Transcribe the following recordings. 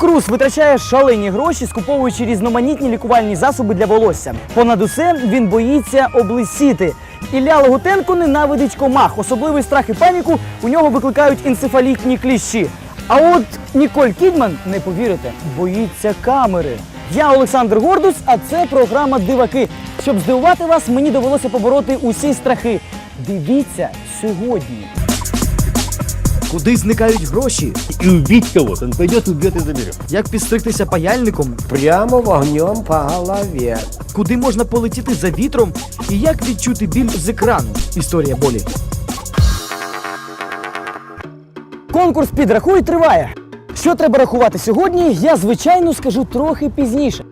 Круз витрачає шалені гроші, скуповуючи різноманітні лікувальні засоби для волосся. Понад усе він боїться облисіти. Ілля Логутенко ненавидить комах. Особливий страх і паніку у нього викликають енцефалітні кліщі. А от Ніколь Кідман, не повірите, боїться камери. Я Олександр Гордус, а це програма Диваки. Щоб здивувати вас, мені довелося побороти усі страхи. Дивіться сьогодні. Куди зникають гроші? и убить кого-то. Он пойдет, убьет и заберет. Як підстригтися паяльником? Прямо вогнем по голове. Куди можна полетіти за вітром? І як відчути біль з екрану? Історія болі. Конкурс підрахуй триває. Що треба рахувати сьогодні, я звичайно скажу трохи пізніше.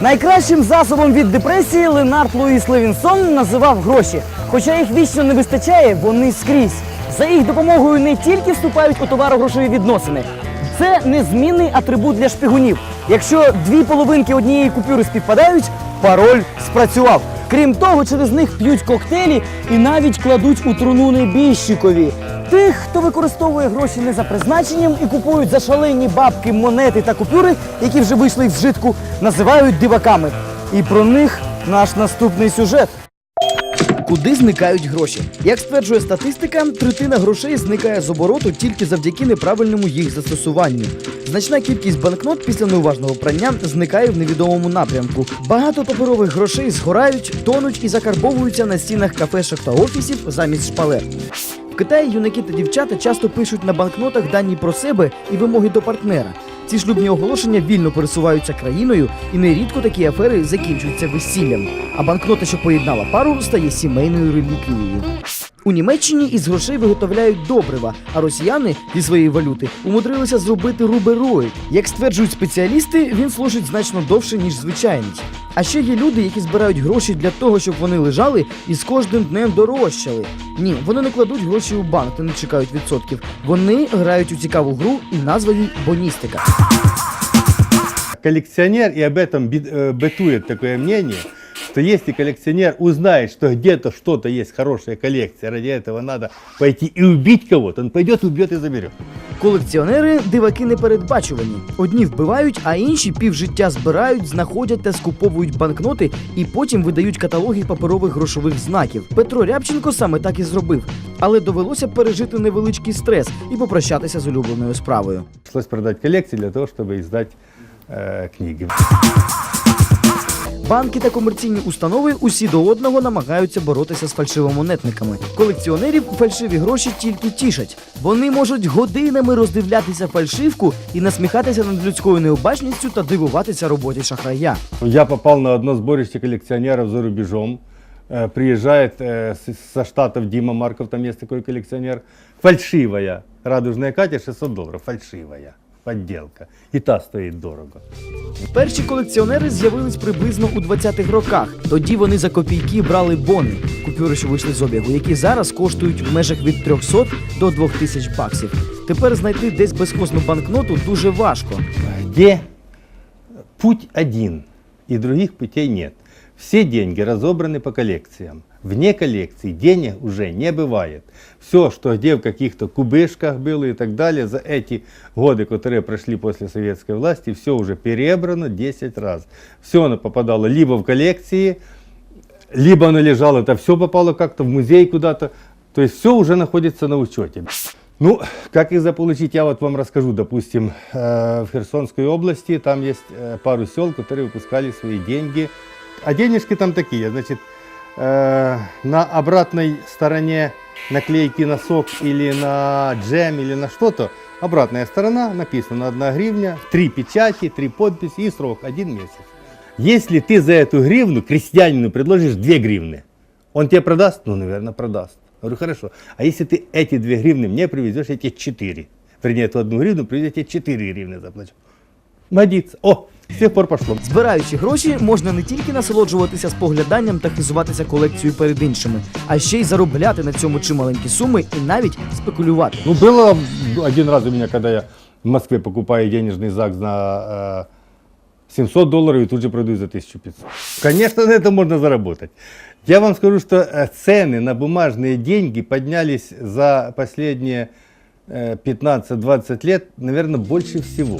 Найкращим засобом від депресії Ленард Луїс Левінсон називав гроші. Хоча їх вічно не вистачає, вони скрізь. За їх допомогою не тільки вступають у товаро-грошові відносини. Це незмінний атрибут для шпигунів. Якщо дві половинки однієї купюри співпадають, пароль спрацював. Крім того, через них п'ють коктейлі і навіть кладуть у труну небіжчикові. Тих, хто використовує гроші не за призначенням і купують за шалені бабки монети та купюри, які вже вийшли з вжитку, називають диваками. І про них наш наступний сюжет. Куди зникають гроші? Як стверджує статистика, третина грошей зникає з обороту тільки завдяки неправильному їх застосуванню. Значна кількість банкнот після неуважного прання зникає в невідомому напрямку. Багато паперових грошей згорають, тонуть і закарбовуються на стінах кафешок та офісів замість шпалер. В Китаї юнаки та дівчата часто пишуть на банкнотах дані про себе і вимоги до партнера. Ці шлюбні оголошення вільно пересуваються країною, і нерідко такі афери закінчуються весіллям. А банкнота, що поєднала пару, стає сімейною реліквією. У Німеччині із грошей виготовляють добрива, а росіяни зі своєї валюти умудрилися зробити рубероїд. Як стверджують спеціалісти, він служить значно довше, ніж звичайний. А ще є люди, які збирають гроші для того, щоб вони лежали і з кожним днем дорожчали. Ні, вони не кладуть гроші у банк та не чекають відсотків. Вони грають у цікаву гру і назва їй боністика. Коллекционер, и об этом бит- э, бытует такое мнение, что если коллекционер узнает, что где-то что-то есть хорошая коллекция, ради этого надо пойти и убить кого-то, он пойдет, убьет и заберет. Колекціонери диваки непередбачувані. Одні вбивають, а інші півжиття збирають, знаходять та скуповують банкноти і потім видають каталоги паперових грошових знаків. Петро Рябченко саме так і зробив, але довелося пережити невеличкий стрес і попрощатися з улюбленою справою. Пришлось продать коллекции для того, чтобы издать э, книги. Банки та комерційні установи усі до одного намагаються боротися з фальшивомонетниками. Колекціонерів фальшиві гроші тільки тішать. Вони можуть годинами роздивлятися фальшивку і насміхатися над людською необачністю та дивуватися роботі шахрая. Я попал на одно сборище коллекционеров за рубежом. Э, Приезжает со штатов Дима Марков, там есть такой коллекционер. Фальшивая. Радужная Катя 600 долларов. Фальшивая. Подделка. И та стоит дорого. Перші колекціонери з'явились приблизно у 20-х роках. Тоді вони за копійки брали бони, купюри, що вийшли з обігу, які зараз коштують в межах від 300 до 2000 баксів. Тепер знайти десь безхозну банкноту дуже важко. Где путь один, и других путей нет. Все деньги разобраны по коллекциям. Вне коллекции денег уже не бывает. Все, что где в каких-то кубышках было и так далее, за эти годы, которые прошли после советской власти, все уже перебрано 10 раз. Все оно попадало либо в коллекции, либо оно лежало, это все попало как-то в музей куда-то. То есть все уже находится на учете. Ну, как их заполучить, я вот вам расскажу. Допустим, э, в Херсонской области там есть э, пару сел, которые выпускали свои деньги. А денежки там такие, значит, э, на обратной стороне наклейки на сок или на джем или на что-то, обратная сторона написано 1 гривня, три печати, три подписи и срок один месяц. Если ты за эту гривну крестьянину предложишь 2 гривны, он тебе продаст? Ну, наверное, продаст. Говорю, хорошо. А если ты эти 2 гривны мне привезешь, я тебе 4. Вернее, эту одну гривну привезу, я тебе 4 гривны заплачу. Годится. О, с тех пор пошло. Збираючи гроші, можна не тільки насолоджуватися спогляданням та хизуватися колекцією перед іншими, а ще й заробляти на цьому чималенькі суми і навіть спекулювати. Ну, было один раз у меня, когда я в Москве покупаю денежный ЗАГС на э, 700 долларов и тут же продаю за 1500. Конечно, на это можно заработать. Я вам скажу, что э, цены на бумажные деньги поднялись за последние э, 15-20 лет, наверное, больше всего.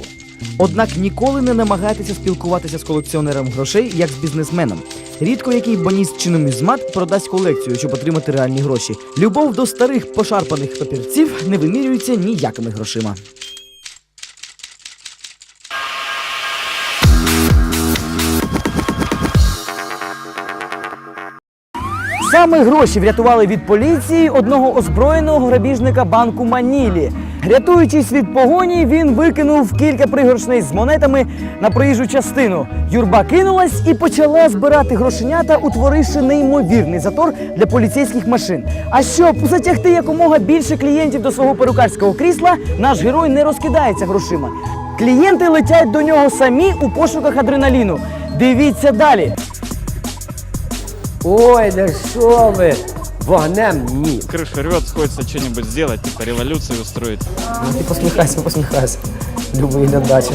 Однак ніколи не намагайтеся спілкуватися з колекціонером грошей як з бізнесменом. Рідко який боніст чи нумізмат продасть колекцію, щоб отримати реальні гроші. Любов до старих пошарпаних папірців не вимірюється ніякими грошима. Саме гроші врятували від поліції одного озброєного грабіжника банку Манілі. Рятуючись від погоні, він викинув кілька пригоршней з монетами на проїжджу частину. Юрба кинулась і почала збирати грошенята, утворивши неймовірний затор для поліцейських машин. А щоб затягти якомога більше клієнтів до свого перукарського крісла, наш герой не розкидається грошима. Клієнти летять до нього самі у пошуках адреналіну. Дивіться далі. Ой, да що ви? Вогнем ні. Крыша рвет, хочется что-нибудь сделать, типа революцию устроить. Ну, Ти посміхайся, посміхайся. Любий глядачі.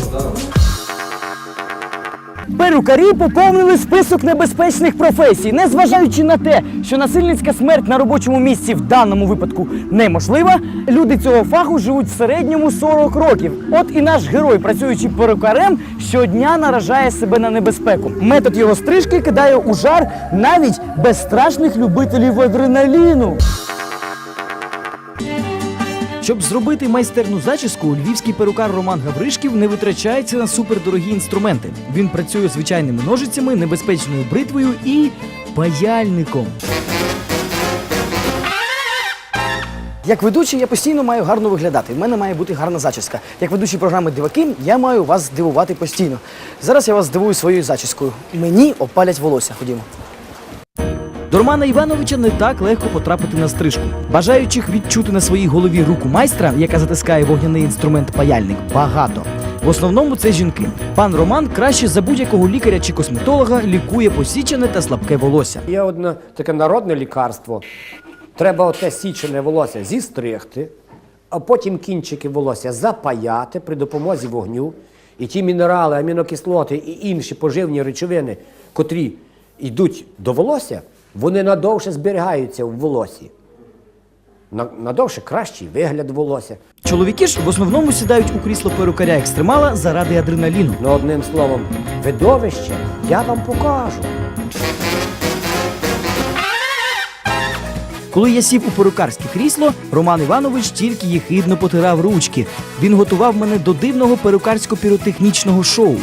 Перукарі поповнили список небезпечних професій, незважаючи на те, що насильницька смерть на робочому місці в даному випадку неможлива. Люди цього фаху живуть в середньому 40 років. От і наш герой, працюючи перукарем, щодня наражає себе на небезпеку. Метод його стрижки кидає у жар навіть безстрашних любителів адреналіну. Щоб зробити майстерну зачіску, львівський перукар Роман Гавришків не витрачається на супердорогі інструменти. Він працює звичайними ножицями, небезпечною бритвою і паяльником. Як ведучий, я постійно маю гарно виглядати. В мене має бути гарна зачіска. Як ведучий програми Диваки, я маю вас здивувати постійно. Зараз я вас здивую своєю зачіскою. Мені опалять волосся. Ходімо. До Романа Івановича не так легко потрапити на стрижку. Бажаючих відчути на своїй голові руку майстра, яка затискає вогняний інструмент паяльник, багато. В основному це жінки. Пан Роман краще за будь-якого лікаря чи косметолога лікує посічене та слабке волосся. Є одне таке народне лікарство. Треба оте січене волосся зістригти, а потім кінчики волосся запаяти при допомозі вогню. І ті мінерали, амінокислоти і інші поживні речовини, котрі йдуть до волосся, вони надовше зберігаються в волосі. Надовше кращий вигляд волосся. Чоловіки ж в основному сідають у крісло перукаря екстремала заради адреналіну. Ну, одним словом, видовище я вам покажу. Коли я сів у перукарське крісло, Роман Іванович тільки єхидно потирав ручки. Він готував мене до дивного перукарсько-піротехнічного шоу.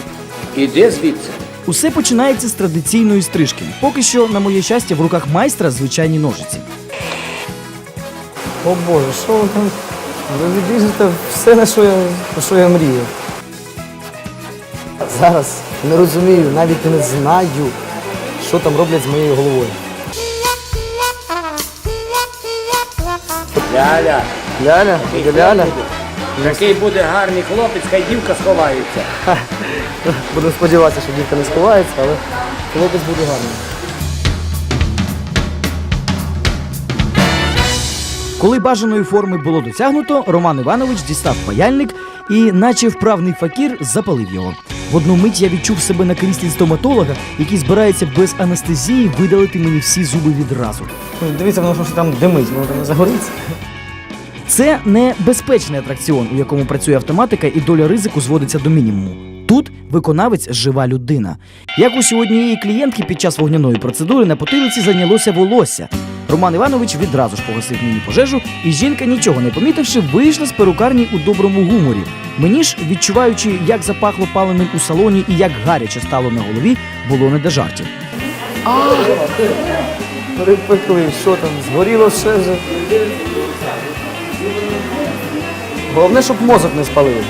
Іди звідси. Усе починається з традиційної стрижки. Поки що, на моє щастя, в руках майстра звичайні ножиці. О Боже, що ви там? Ви відріжете все, на що я, про що я мрію. Зараз не розумію, навіть не знаю, що там роблять з моєю головою. Ляля, Ляля, ляля. Який буде гарний хлопець, хай дівка сховається. Буду сподіватися, що дівка не сховається, але хлопець буде гарний. Коли бажаної форми було досягнуто, Роман Іванович дістав паяльник і, наче вправний факір, запалив його. В одну мить я відчув себе на кріслі стоматолога, який збирається без анестезії видалити мені всі зуби відразу. Дивіться, воно що там димить, воно там не загориться. Це не безпечний атракціон, у якому працює автоматика, і доля ризику зводиться до мінімуму. Тут виконавець жива людина. Як у сьогодні клієнтки під час вогняної процедури на потилиці зайнялося волосся. Роман Іванович відразу ж погасив мені пожежу, і жінка, нічого не помітивши, вийшла з перукарні у доброму гуморі. Мені ж, відчуваючи, як запахло паленим у салоні і як гаряче стало на голові, було не до жартів. Перепекли, що там, згоріло все. Головне, щоб мозок не спалили.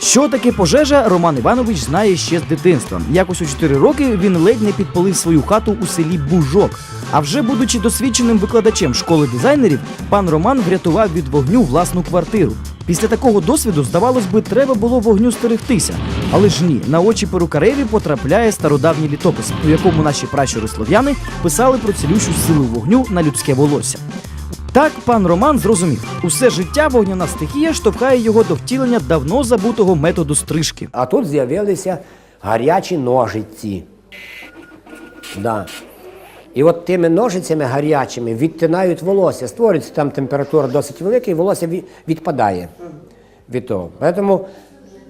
Що таке пожежа, Роман Іванович знає ще з дитинства. Якось у 4 роки він ледь не підпалив свою хату у селі Бужок. А вже будучи досвідченим викладачем школи дизайнерів, пан Роман врятував від вогню власну квартиру. Після такого досвіду, здавалось би, треба було вогню стерегтися. Але ж ні, на очі перукареві потрапляє стародавній літопис, у якому наші пращури слов'яни писали про цілющу силу вогню на людське волосся. Так пан Роман зрозумів, усе життя вогняна стихія штовхає його до втілення давно забутого методу стрижки. А тут з'явилися гарячі ножиці. Да. І от тими ножицями гарячими відтинають волосся, створюється там температура досить велика, і волосся відпадає від того. Тому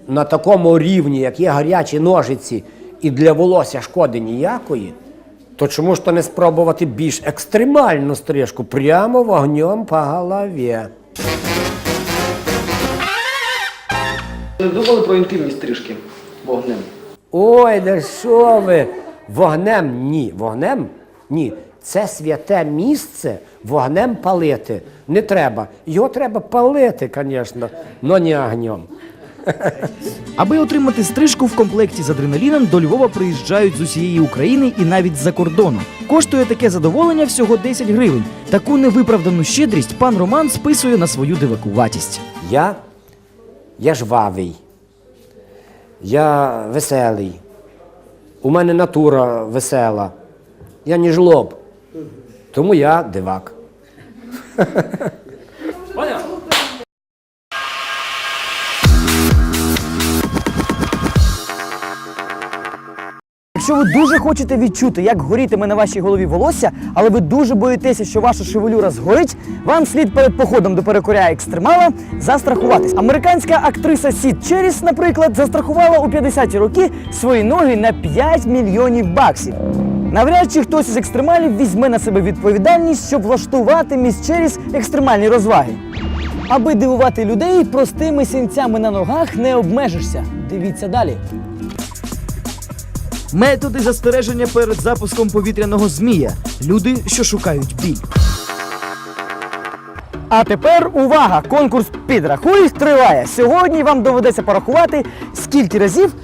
на такому рівні, як є гарячі ножиці, і для волосся шкоди ніякої, то чому ж то не спробувати більш екстремальну стрижку прямо вогнем по голові? Не думали про інтимні стрижки вогнем? Ой, да що ви? Вогнем ні. Вогнем ні. Це святе місце вогнем палити. Не треба. Його треба палити, звісно, але не огнем. Аби отримати стрижку в комплекті з адреналіном, до Львова приїжджають з усієї України і навіть з-за кордону. Коштує таке задоволення всього 10 гривень. Таку невиправдану щедрість пан Роман списує на свою дивакуватість. Я, я жвавий, я веселий. У мене натура весела. Я не жлоб. Тому я дивак. Якщо ви дуже хочете відчути, як горітиме на вашій голові волосся, але ви дуже боїтеся, що ваша шевелюра згорить, вам слід перед походом до перекоря екстремала застрахуватись. Американська актриса Сід Черіс, наприклад, застрахувала у 50-ті роки свої ноги на 5 мільйонів баксів. Навряд чи хтось із екстремалів візьме на себе відповідальність, щоб влаштувати міс Черіс екстремальні розваги. Аби дивувати людей, простими сінцями на ногах не обмежишся. Дивіться далі. Методи застереження перед запуском повітряного змія. Люди, що шукають біль. А тепер увага! Конкурс підрахуй триває. Сьогодні вам доведеться порахувати, скільки разів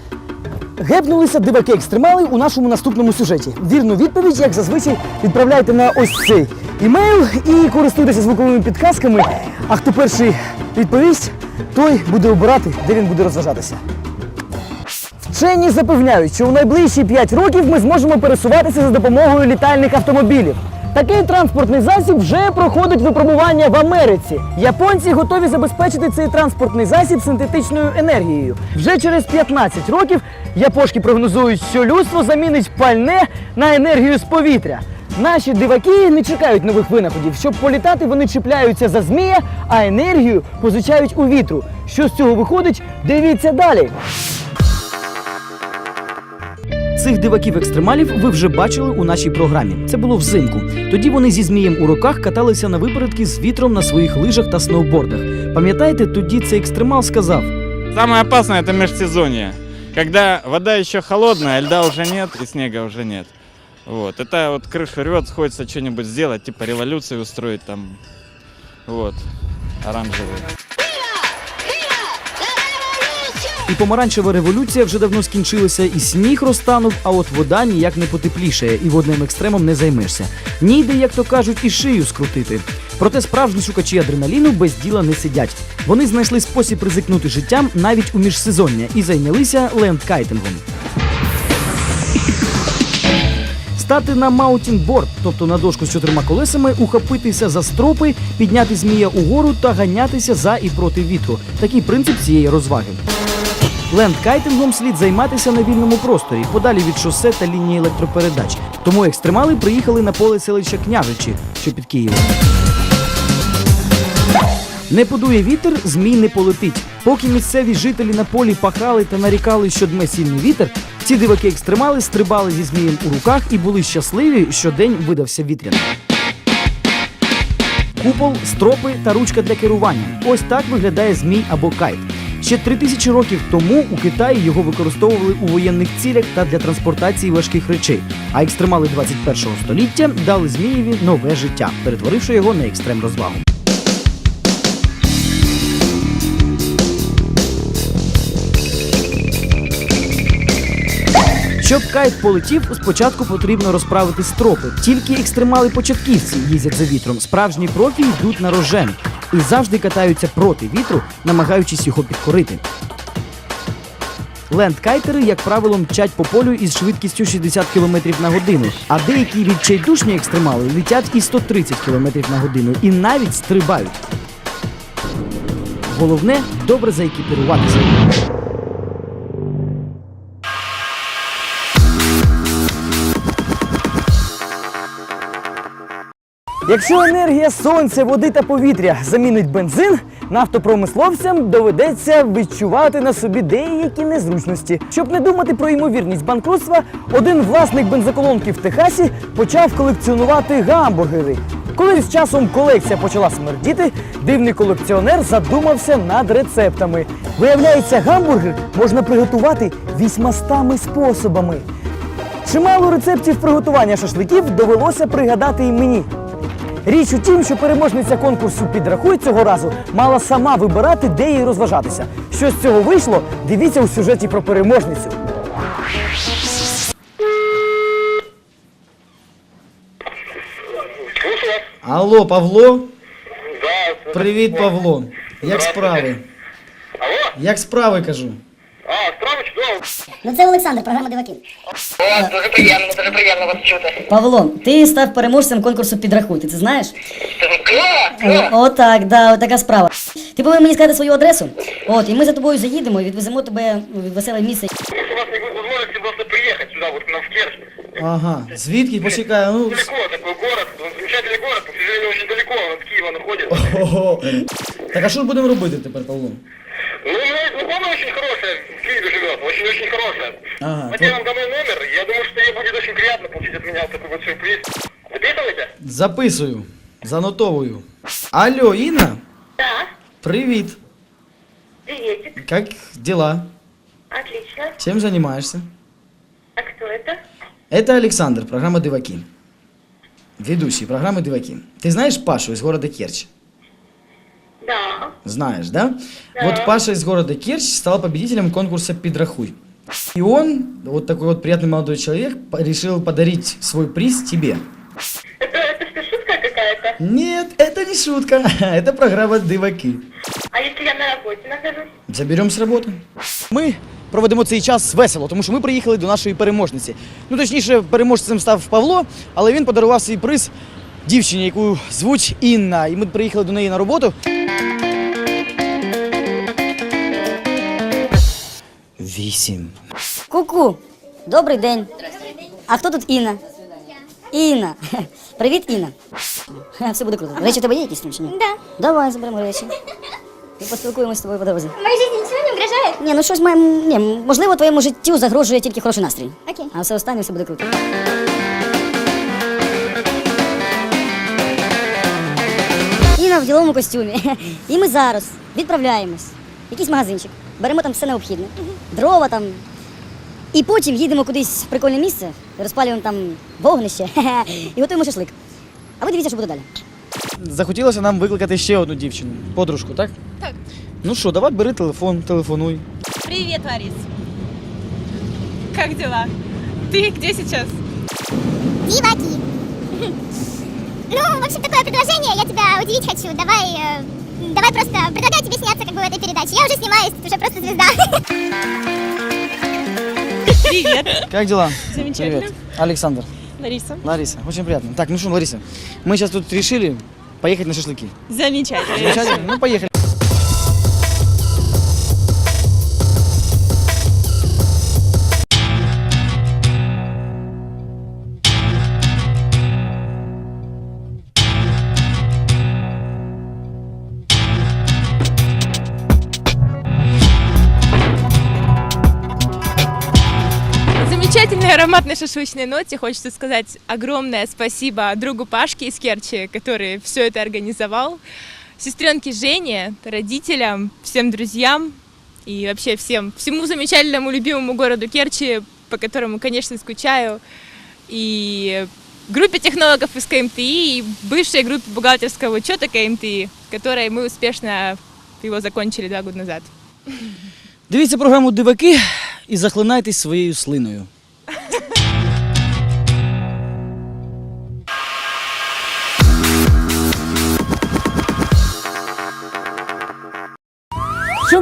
гепнулися диваки екстремали у нашому наступному сюжеті. Вірну відповідь, як зазвичай, відправляйте на ось цей імейл і користуйтеся звуковими підказками. А хто перший відповість, той буде обирати, де він буде розважатися. Вчені запевняють, що у найближчі 5 років ми зможемо пересуватися за допомогою літальних автомобілів. Такий транспортний засіб вже проходить випробування в Америці. Японці готові забезпечити цей транспортний засіб синтетичною енергією. Вже через 15 років япошки прогнозують, що людство замінить пальне на енергію з повітря. Наші диваки не чекають нових винаходів. Щоб політати, вони чіпляються за змія, а енергію позичають у вітру. Що з цього виходить? Дивіться далі. Цих диваків-екстремалів ви вже бачили у нашій програмі. Це було взимку. Тоді вони зі змієм у руках каталися на випередки з вітром на своїх лижах та сноубордах. Пам'ятаєте, тоді цей екстремал сказав: Самое опасное это межсезонье. Когда вода еще холодная, льда уже нет и снега уже нет. Вот. Это вот крышу рвет, хочется что-нибудь сделать, типа революцию устроить там. Вот. Оранжевый. і помаранчева революція вже давно скінчилася, і сніг розтанув, а от вода ніяк не потеплішає, і водним екстремом не займешся. Ніде, як то кажуть, і шию скрутити. Проте справжні шукачі адреналіну без діла не сидять. Вони знайшли спосіб ризикнути життям навіть у міжсезоння і зайнялися лендкайтингом. Стати на маутінборд, тобто на дошку з чотирма колесами, ухопитися за стропи, підняти змія угору та ганятися за і проти вітру. Такий принцип цієї розваги. Лендкайтингом слід займатися на вільному просторі, подалі від шосе та лінії електропередач. Тому екстремали приїхали на поле селища Княжичі, що під Києвом. Не подує вітер, змій не полетить. Поки місцеві жителі на полі пахали та нарікали, що дме сильний вітер, ці диваки-екстремали стрибали зі змієм у руках і були щасливі, що день видався вітряним. Купол, стропи та ручка для керування. Ось так виглядає змій або кайт. Ще три тисячі років тому у Китаї його використовували у воєнних цілях та для транспортації важких речей. А екстремали 21-го століття дали змієві нове життя, перетворивши його на екстрем розвагу. Щоб кайт полетів, спочатку потрібно розправити стропи. Тільки екстремали-початківці їздять за вітром. Справжні профі йдуть на рожен і завжди катаються проти вітру, намагаючись його підкорити. Лендкайтери, як правило, мчать по полю із швидкістю 60 км на годину, а деякі відчайдушні екстремали летять і 130 км на годину і навіть стрибають. Головне добре заекіпіруватися. Якщо енергія сонця, води та повітря замінить бензин, нафтопромисловцям доведеться відчувати на собі деякі незручності. Щоб не думати про ймовірність банкрутства, один власник бензоколонки в Техасі почав колекціонувати гамбургери. Коли з часом колекція почала смердіти, дивний колекціонер задумався над рецептами. Виявляється, гамбургер можна приготувати вісьмастами способами. Чимало рецептів приготування шашликів довелося пригадати і мені. Річ у тім, що переможниця конкурсу підрахуй цього разу мала сама вибирати, де їй розважатися. Що з цього вийшло, дивіться у сюжеті про переможницю. Алло, Павло? Привіт, Павло. Як справи? Алло? Як справи кажу? А, чудово. Ну це Олександр, програма Дивакін. О, дуже приємно, дуже приємно вас чути. Павло, ти став переможцем конкурсу підрахуй, ти це знаєш? О, так, да, от така справа. Ти повинен мені сказати свою адресу. От, і ми за тобою заїдемо і відвеземо тебе в веселе місце. У вас не будет возможности просто приехать сюда, вот к нам в Керчь. Ага. Звідки? Почекай, ну. с- Далеко такой город, он замечательный город, к сожалению, очень далеко, он от Киева находится. Ого. Так а що ж будемо робити тепер, Павло? Ну, у меня есть знакомая очень хорошая, очень-очень хорошая. Ага, Вот я вам дам ее номер, я думаю, что ей будет очень приятно получить от меня вот такой вот сюрприз. Записывайте? Записую. Занотовую. Алло, Інна? Да, Привіт. приветик. Как дела? Отлично. Чем занимаешься? А кто это? Это Александр, программа Диваки. Ведущий программы Диваки. Ты знаешь Пашу из города Керчь? Да. Знаешь, да? Вот Паша из города Керчь стал победителем конкурса «Підрахуй». И он, вот такой вот приятный молодой человек, по- решил подарить свой приз тебе. Это, это что, шутка какая-то? Нет, это не шутка, это программа «Диваки». А если я на работе нахожусь? Заберем с работы. Ми проведемо цей час весело, тому що ми приїхали до нашої переможниці. Ну, точніше, переможцем став Павло, але він подарував свій приз дівчині, яку звуть Інна. І ми приїхали до неї на роботу. Вісім. Ку-ку, добрий день. А хто тут Інна? Інна. Привіт, Інна. Все буде круто. Речі у тебе є якісь там чи ні? Да. Давай заберемо речі. І поспілкуємося з тобою по дорозі. Моей жизни ничего не угрожает? Ні, ну щось маємо. Ні, можливо, твоєму життю загрожує тільки хороший настрій. Окей. А все останнє все буде круто. Інна в діловому костюмі. І ми зараз відправляємось. в Якийсь магазинчик. Беремо там все необхідне. Дрова там. І потім їдемо кудись в прикольне місце, розпалюємо там вогнище і готуємо шашлик. А ви дивіться, що буде далі. Захотілося нам викликати ще одну дівчину, подружку, так? Так. Ну що, давай бери телефон, телефонуй. Привет, Ларис. Как дела? Ты где сейчас? Диваки. Ну, в общем, такое предложение, я удивить хочу. Давай, э, давай просто предлагаю тебе сняться как бы в этой передаче. Я уже снимаюсь, ты уже просто звезда. Привет. Как дела? Замечательно. Привет. Александр. Лариса. Лариса, очень приятно. Так, ну что, Лариса, мы сейчас тут решили поехать на шашлыки. Замечательно. Замечательно? Ну, поехали. ароматной шашлычной ноте хочется сказать огромное спасибо другу Пашке из Керчи, который все это организовал, сестренке Жене, родителям, всем друзьям и вообще всем, всему замечательному любимому городу Керчи, по которому, конечно, скучаю, и группе технологов из КМТИ и бывшей группе бухгалтерского учета КМТИ, которой мы успешно его закончили два года назад. Дивіться програму Диваки і захлинайтесь своєю слиною.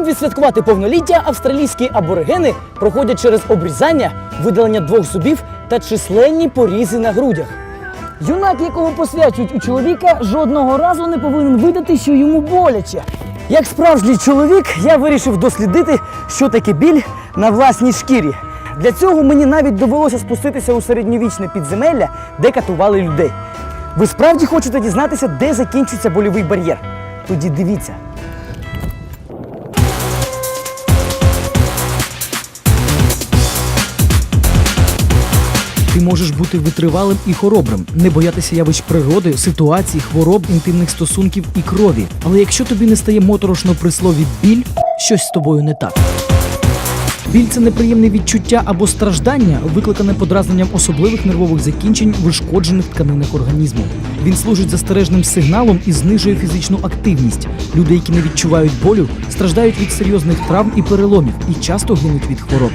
Щоб відсвяткувати повноліття, австралійські аборигени проходять через обрізання, видалення двох зубів та численні порізи на грудях. Юнак, якого посвячують у чоловіка, жодного разу не повинен видати, що йому боляче. Як справжній чоловік, я вирішив дослідити, що таке біль на власній шкірі. Для цього мені навіть довелося спуститися у середньовічне підземелля, де катували людей. Ви справді хочете дізнатися, де закінчується больовий бар'єр? Тоді дивіться. Можеш бути витривалим і хоробрим, не боятися явищ природи, ситуацій, хвороб, інтимних стосунків і крові. Але якщо тобі не стає моторошно при слові біль, щось з тобою не так. Біль це неприємне відчуття або страждання, викликане подразненням особливих нервових закінчень в ушкоджених тканинах організму. Він служить застережним сигналом і знижує фізичну активність. Люди, які не відчувають болю, страждають від серйозних травм і переломів і часто гинуть від хвороб.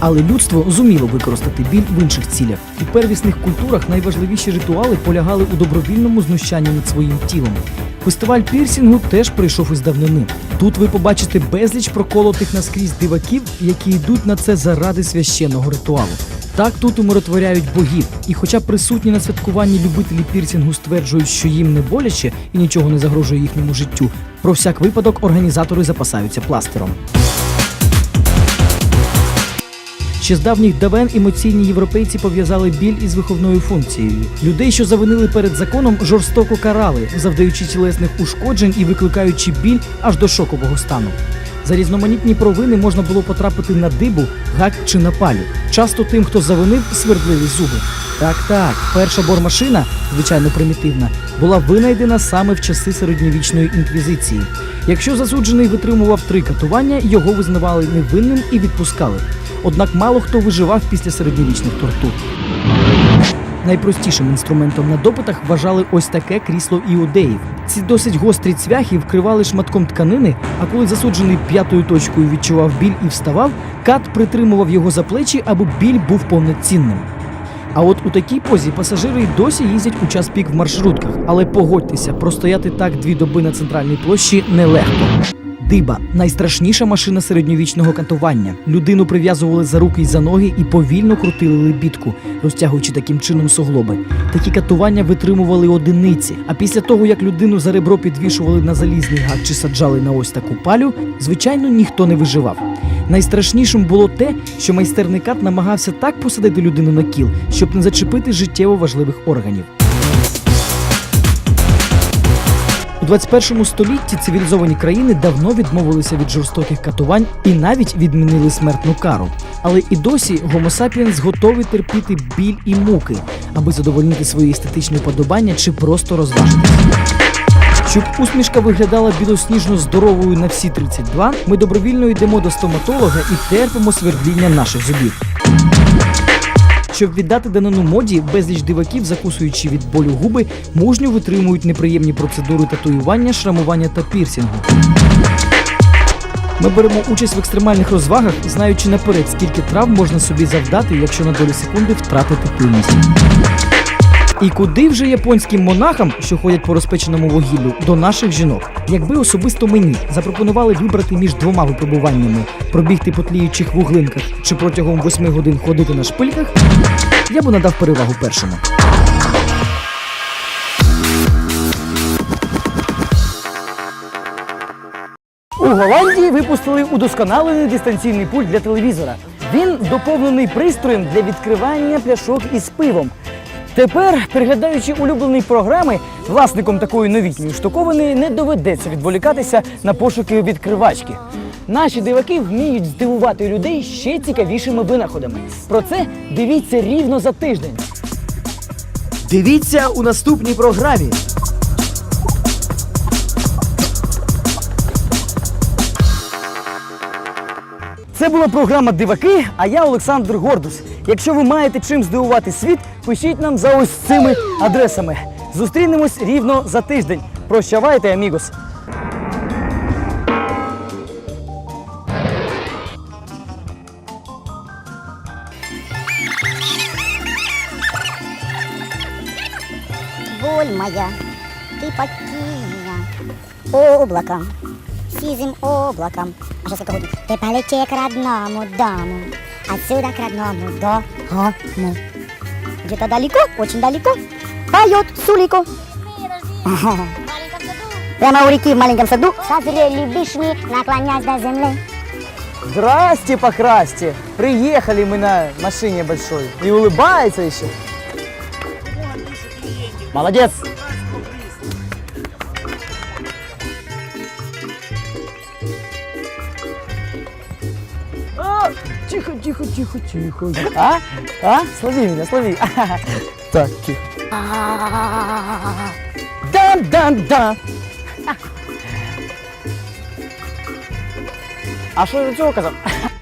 Але людство зуміло використати біль в інших цілях. У первісних культурах найважливіші ритуали полягали у добровільному знущанні над своїм тілом. Фестиваль пірсінгу теж прийшов із давнини. Тут ви побачите безліч проколотих наскрізь диваків, які йдуть на це заради священного ритуалу. Так тут умиротворяють богів, і хоча присутні на святкуванні любителі пірсінгу стверджують, що їм не боляче і нічого не загрожує їхньому життю, про всяк випадок організатори запасаються пластером. Ще з давніх давен емоційні європейці пов'язали біль із виховною функцією. Людей, що завинили перед законом, жорстоко карали, завдаючи тілесних ушкоджень і викликаючи біль аж до шокового стану. За різноманітні провини можна було потрапити на дибу, гак чи на палю. Часто тим, хто завинив, свердливі зуби. Так, так, перша бормашина, звичайно примітивна, була винайдена саме в часи середньовічної інквізиції. Якщо засуджений витримував три катування, його визнавали невинним і відпускали. Однак мало хто виживав після середньовічних тортур. Найпростішим інструментом на допитах вважали ось таке крісло іудеїв. Ці досить гострі цвяхи вкривали шматком тканини, а коли засуджений п'ятою точкою відчував біль і вставав, кат притримував його за плечі, аби біль був повноцінним. А от у такій позі пасажири й досі їздять у час пік в маршрутках, але погодьтеся, простояти так дві доби на центральній площі нелегко. Диба найстрашніша машина середньовічного катування. Людину прив'язували за руки й за ноги і повільно крутили лебідку, розтягуючи таким чином суглоби. Такі катування витримували одиниці. А після того, як людину за ребро підвішували на залізний гак чи саджали на ось таку палю, звичайно, ніхто не виживав. Найстрашнішим було те, що майстерний кат намагався так посадити людину на кіл, щоб не зачепити життєво важливих органів. У 21 столітті цивілізовані країни давно відмовилися від жорстоких катувань і навіть відмінили смертну кару. Але і досі sapiens готові терпіти біль і муки, аби задовольнити свої естетичні вподобання чи просто розважитися. Щоб усмішка виглядала білосніжно здоровою на всі 32, ми добровільно йдемо до стоматолога і терпимо свердління наших зубів. Щоб віддати данину моді, безліч диваків, закусуючи від болю губи, мужньо витримують неприємні процедури татуювання, шрамування та пірсінгу. Ми беремо участь в екстремальних розвагах, знаючи наперед, скільки травм можна собі завдати, якщо на долю секунди втратити пильність. І куди вже японським монахам, що ходять по розпеченому вугіллю, до наших жінок? Якби особисто мені запропонували вибрати між двома випробуваннями пробігти по тліючих вуглинках чи протягом восьми годин ходити на шпильках, я б надав перевагу першому. У Голландії випустили удосконалений дистанційний пульт для телевізора. Він доповнений пристроєм для відкривання пляшок із пивом. Тепер, переглядаючи улюблені програми, власником такої новітньої штуковини не доведеться відволікатися на пошуки відкривачки. Наші диваки вміють здивувати людей ще цікавішими винаходами. Про це дивіться рівно за тиждень. Дивіться у наступній програмі. Це була програма Диваки, а я Олександр Гордус. Якщо ви маєте чим здивувати світ, пишіть нам за ось цими адресами. Зустрінемось рівно за тиждень. Прощавайте, амігос! Боль моя, ты покинь меня облаком, сизым облаком. А что с этого будет? Ты полети к родному дому, Отсюда к родному дому. Где-то далеко, очень далеко, поет Сулико. Прямо у реки в маленьком саду созрели вишни, наклонясь до земли. Здрасте, покрасьте! Приехали мы на машине большой. И улыбается еще. Молодець! Тихо, тихо, тихо. А? А? Слови меня, слови. Так, тихо. Да-да-да. А що я до цього?